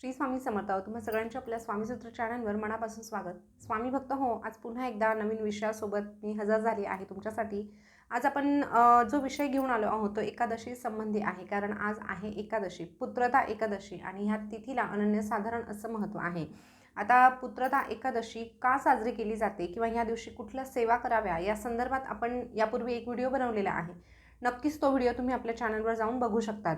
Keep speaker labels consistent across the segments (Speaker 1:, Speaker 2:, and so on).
Speaker 1: श्री स्वामी समर्थ. तुम्हा सगळ्यांच्या आपल्या स्वामीसूत्र चॅनलवर मनापासून स्वागत. स्वामी भक्त हो आज पुन्हा एकदा नवीन विषयासोबत मी हजर झाली आहे तुमच्यासाठी. आज आपण जो विषय घेऊन आलो आहोत तो एकादशी संबंधी आहे. कारण आज आहे एकादशी पुत्रता एकादशी आणि ह्या तिथीला अनन्यसाधारण असं महत्त्व आहे. आता पुत्रता एकादशी का साजरी केली जाते किंवा ह्या दिवशी कुठल्या सेवा कराव्या या संदर्भात आपण यापूर्वी एक व्हिडिओ बनवलेला आहे. नक्कीच तो व्हिडिओ तुम्ही आपल्या चॅनलवर जाऊन बघू शकतात.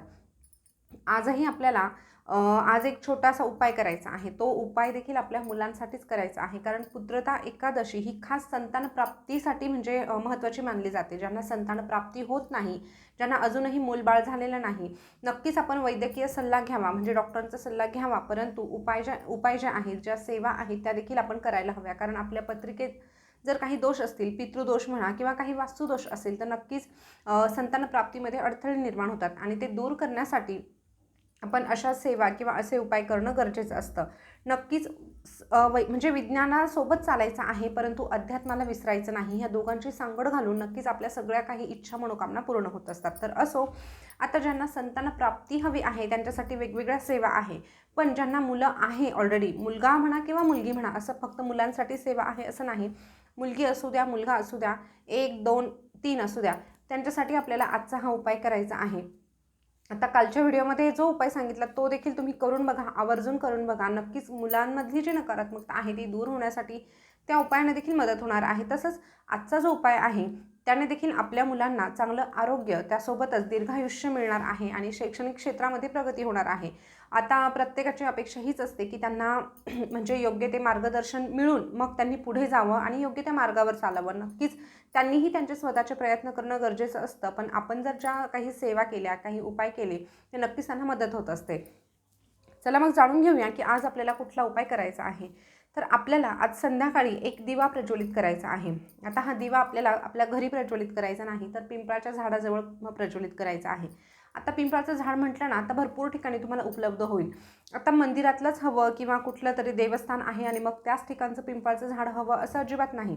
Speaker 1: आजही आपल्याला आज एक छोटासा उपाय करायचा आहे. तो उपाय देखील आपल्या मुलांसाठीच करायचा आहे. कारण पुत्रता एकादशी ही खास संतान प्राप्तीसाठी म्हणजे महत्त्वाची मानली जाते. ज्यांना संतान प्राप्ती होत नाही ज्यांना अजूनही मूलबाळ झालेलं नाही नक्कीच आपण वैद्यकीय सल्ला घ्यावा म्हणजे डॉक्टरांचा सल्ला घ्यावा. परंतु उपाय ज्या उपाय ज्या आहेत ज्या सेवा आहेत त्या देखील आपण करायला हव्या. कारण आपल्या पत्रिकेत जर काही दोष असतील पितृदोष म्हणा किंवा काही वास्तुदोष असेल तर नक्कीच संतान प्राप्तीमध्ये अडथळे निर्माण होतात आणि ते दूर करण्यासाठी आपण अशा सेवा किंवा असे उपाय करणं गरजेचं असतं. नक्कीच वै म्हणजे विज्ञानासोबत चालायचं आहे परंतु अध्यात्माला विसरायचं नाही. ह्या दोघांची सांगड घालून नक्कीच आपल्या सगळ्या काही इच्छा मनोकामना पूर्ण होत असतात. तर असो आता ज्यांना संतान प्राप्ती हवी आहे त्यांच्यासाठी वेगवेगळ्या सेवा आहे. पण ज्यांना मुलं आहे ऑलरेडी मुलगा म्हणा किंवा मुलगी म्हणा असं फक्त मुलांसाठी सेवा आहे असं नाही. मुलगी असू द्या मुलगा असू द्या एक दोन तीन असू द्या त्यांच्यासाठी आपल्याला आजचा हा उपाय करायचा आहे. आता कालच्या व्हिडिओमध्ये जो उपाय सांगितला तो देखील तुम्ही करून बघा आवर्जून करून बघा. नक्कीच मुलांमधली जी नकारात्मकता आहे ती दूर होण्यासाठी त्या उपायाने देखील मदत होणार आहे. तसंच आजचा जो उपाय आहे त्याने देखील आपल्या मुलांना चांगलं आरोग्य त्यासोबतच दीर्घायुष्य मिळणार आहे आणि शैक्षणिक क्षेत्रामध्ये प्रगती होणार आहे. आता प्रत्येकाची अपेक्षा हीच असते की त्यांना म्हणजे योग्य ते मार्गदर्शन मिळून मग त्यांनी पुढे जावं आणि योग्य त्या मार्गावर चालावं. नक्कीच त्यांनीही त्यांचे स्वतःचे प्रयत्न करणं गरजेचं असतं पण आपण जर ज्या काही सेवा केल्या काही उपाय केले ते नक्कीच त्यांना मदत होत असते. चला मग जाणून घेऊया की आज आपल्याला कुठला उपाय करायचा आहे. तर आपल्याला आज संध्याकाळी एक दिवा प्रज्वलित करायचा आहे. आता हा दिवा आपल्याला आपल्या घरी प्रज्वलित करायचा नाही तर पिंपळाच्या झाडाजवळ प्रज्वलित करायचा आहे. आता पिंपळाचं झाड म्हटलं ना आता भरपूर ठिकाणी तुम्हाला उपलब्ध होईल. आता मंदिरातलंच हवं किंवा कुठलं तरी देवस्थान आहे आणि मग त्याच ठिकाणचं पिंपळाचं झाड हवं असं अजिबात नाही.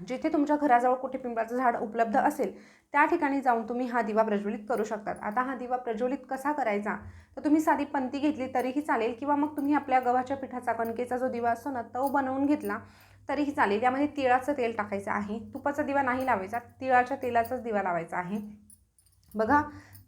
Speaker 1: जिथे तुमच्या घराजवळ कुठे पिंपळाचं झाड उपलब्ध असेल त्या ठिकाणी जाऊन तुम्ही हा दिवा प्रज्वलित करू शकतात. आता हा दिवा प्रज्वलित कसा करायचा? तर तुम्ही साधी पंती घेतली तरीही चालेल किंवा मग तुम्ही आपल्या गव्हाच्या पिठाचा कणकेचा जो दिवा असतो ना तो बनवून घेतला तरीही चालेल. यामध्ये तिळाचं तेल टाकायचं आहे. तुपाचा दिवा नाही लावायचा तिळाच्या तेलाचाच दिवा लावायचा आहे. बघा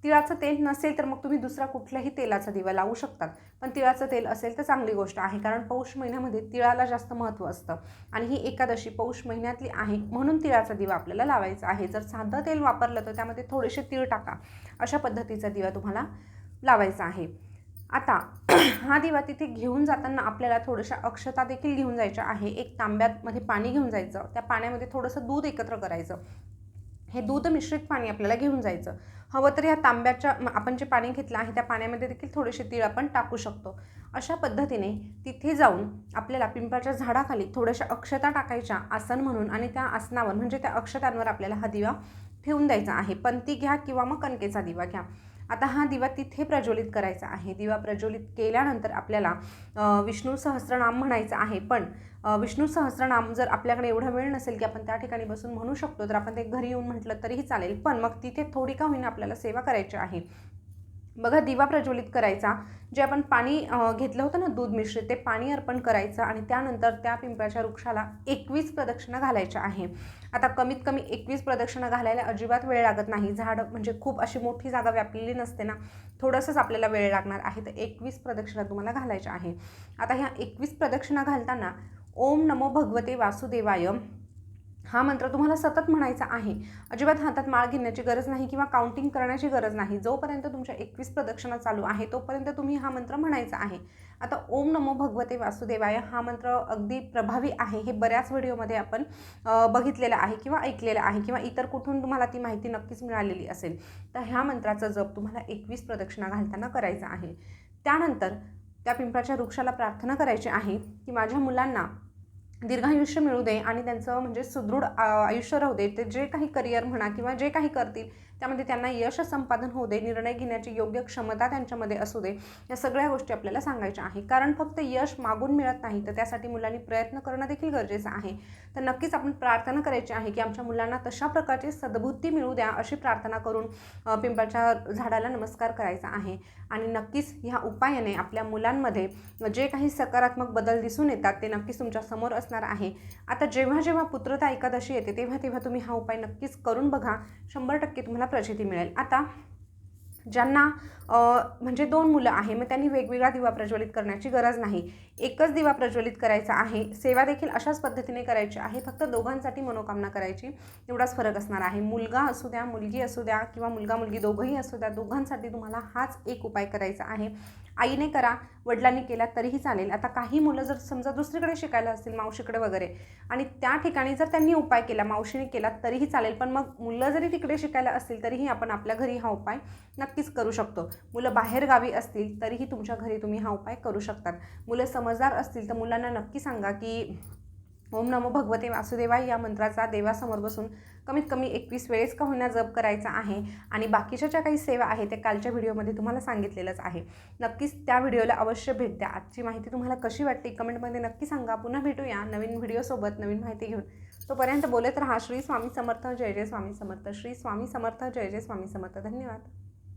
Speaker 1: तिळाचं तेल नसेल तर मग तुम्ही दुसरा कुठल्याही तेलाचा दिवा लावू शकतात. पण तिळाचं तेल असेल तर चांगली गोष्ट आहे कारण पौष महिन्यामध्ये तिळाला जास्त महत्त्व असतं. आणि ही एकादशी पौष महिन्यातली आहे म्हणून तिळाचा दिवा आपल्याला लावायचा आहे. जर साधं तेल वापरलं तर त्यामध्ये थोडेसे तीळ टाका. अशा पद्धतीचा दिवा तुम्हाला लावायचा आहे. आता हा दिवा तिथे घेऊन जाताना आपल्याला थोड्याशा अक्षता देखील घेऊन जायच्या आहे. एक तांब्यामध्ये पाणी घेऊन जायचं. त्या पाण्यामध्ये थोडंसं दूध एकत्र करायचं. हे दूध मिश्रित पाणी आपल्याला घेऊन जायचं. हवं तर ह्या तांब्याच्या आपण जे पाणी घेतलं आहे त्या पाण्यामध्ये देखील थोडेसे तीळ आपण टाकू शकतो. अशा पद्धतीने तिथे जाऊन आपल्याला पिंपळाच्या झाडाखाली थोड्याशा अक्षता टाकायच्या आसन म्हणून आणि त्या आसनावर म्हणजे त्या अक्षतांवर आपल्याला हा दिवा ठेवून द्यायचा आहे. पंती घ्या किंवा मग कणकेचा दिवा घ्या. आता हा दिवा तिथे प्रज्वलित करायचा आहे. दिवा प्रज्वलित केल्यानंतर आपल्याला विष्णू सहस्रनाम म्हणायचं आहे. पण विष्णू सहस्रनाम जर आपल्याकडे एवढा वेळ नसेल की आपण त्या ठिकाणी बसून म्हणू शकतो तर आपण ते घरी येऊन म्हटलं तरीही चालेल. पण मग तिथे थोडी का होईना आपल्याला सेवा करायची आहे. बघा दिवा प्रज्वलित करायचा. जे आपण पाणी घेतलं होतं ना दूध मिश्रित ते पाणी अर्पण करायचं आणि त्यानंतर त्या पिंपळाच्या वृक्षाला एकवीस प्रदक्षिणा घालायच्या आहे. आता कमीत कमी एकवीस प्रदक्षिणा घालायला अजिबात वेळ लागत नाही. झाड म्हणजे खूप अशी मोठी जागा व्यापलेली नसते ना थोडंसंच आपल्याला वेळ लागणार आहे. तर एकवीस प्रदक्षिणा तुम्हाला घालायच्या आहे. आता ह्या एकवीस प्रदक्षिणा घालताना ओम नमो भगवते वासुदेवाय हा मंत्र तुम्हाला सतत म्हणायचा आहे. अजिबात हातात माळ घेण्याची गरज नाही किंवा काउंटिंग करण्याची गरज नाही. जोपर्यंत तुमच्या एकवीस प्रदक्षिणा चालू आहे तोपर्यंत तुम्ही हा मंत्र म्हणायचा आहे. आता ओम नमो भगवते वासुदेवाय हा मंत्र अगदी प्रभावी आहे हे बऱ्याच व्हिडिओमध्ये आपण बघितलेलं आहे किंवा ऐकलेलं आहे किंवा इतर कुठून तुम्हाला ती माहिती नक्कीच मिळालेली असेल. तर ह्या मंत्राचा जप तुम्हाला एकवीस प्रदक्षिणा घालताना करायचा आहे. त्यानंतर त्या पिंपळाच्या वृक्षाला प्रार्थना करायची आहे की माझ्या मुलांना दीर्घायुष्य मिळू दे आणि त्यांचं म्हणजे सुदृढ आयुष्य राहू दे. ते जे काही करिअर म्हणा किंवा जे काही करतील त्यामध्ये त्यांना यश संपादन होऊ दे निर्णय घेण्याची योग्य क्षमता त्यांच्यामध्ये असू दे. या सगळ्या गोष्टी आपल्याला सांगायच्या आहे. कारण फक्त यश मागून मिळत नाही तर त्यासाठी मुलांनी प्रयत्न करणं देखील गरजेचं आहे. तर नक्कीच आपण प्रार्थना करायची आहे की आमच्या मुलांना तशा प्रकारची सद्बुद्धी मिळू द्या अशी प्रार्थना करून पिंपळाच्या झाडाला नमस्कार करायचा आहे. आणि नक्कीच ह्या उपायाने आपल्या मुलांमध्ये जे काही सकारात्मक बदल दिसून येतात ते नक्कीच तुमच्यासमोर असणार आहे. आता जेव्हा जेव्हा पुत्रता एकादशी येते तेव्हा तेव्हा तुम्ही हा उपाय नक्कीच करून बघा. शंभर टक्के तुम्हाला प्रचिती मिळेल. आता ज्यांना म्हणजे दोन मुलं आहे मग त्यांनी वेगवेगळा दिवा प्रज्वलित करण्याची गरज नाही. एकच दिवा प्रज्वलित करायचा आहे. सेवा देखील अशाच पद्धतीने करायची आहे. फक्त दोघांसाठी मनोकामना करायची. एवढाच फरक असणार आहे. मुलगा असू द्या मुलगी असू द्या किंवा मुलगा मुलगी दोघंही असू द्या दोघांसाठी तुम्हाला हाच एक उपाय करायचा आहे. आईने करा वडिलांनी केला तरीही चालेल. आता काही मुलं जर समजा दुसरीकडे शिकायला असतील मावशीकडे वगैरे आणि त्या ठिकाणी जर त्यांनी उपाय केला मावशीने केला तरीही चालेल. पण मग मुलं जरी तिकडे शिकायला असतील तरीही आपण आपल्या घरी हा उपाय नक्कीच करू शकतो. मुलं बाहेर गावी असतील तरीही तुमच्या घरी तुम्ही हा उपाय करू शकतात. मुलं समजदार असतील तर मुलांना नक्की सांगा की ओम नमो भगवते वासुदेवाय. या मंत्राचा देवासमोर बसून कमीत कमी एकवीस वेळेस का होईना जप करायचा आहे. आणि बाकीच्या ज्या काही सेवा आहे त्या कालच्या व्हिडिओमध्ये तुम्हाला सांगितलेलंच आहे. नक्कीच त्या व्हिडिओला अवश्य भेट द्या. आजची माहिती तुम्हाला कशी वाटते कमेंटमध्ये नक्की सांगा. पुन्हा भेटूया नवीन व्हिडिओसोबत नवीन माहिती घेऊन. तोपर्यंत बोलत राहा. श्री स्वामी समर्थ. जय जय स्वामी समर्थ. श्री स्वामी समर्थ. जय जय स्वामी समर्थ. धन्यवाद.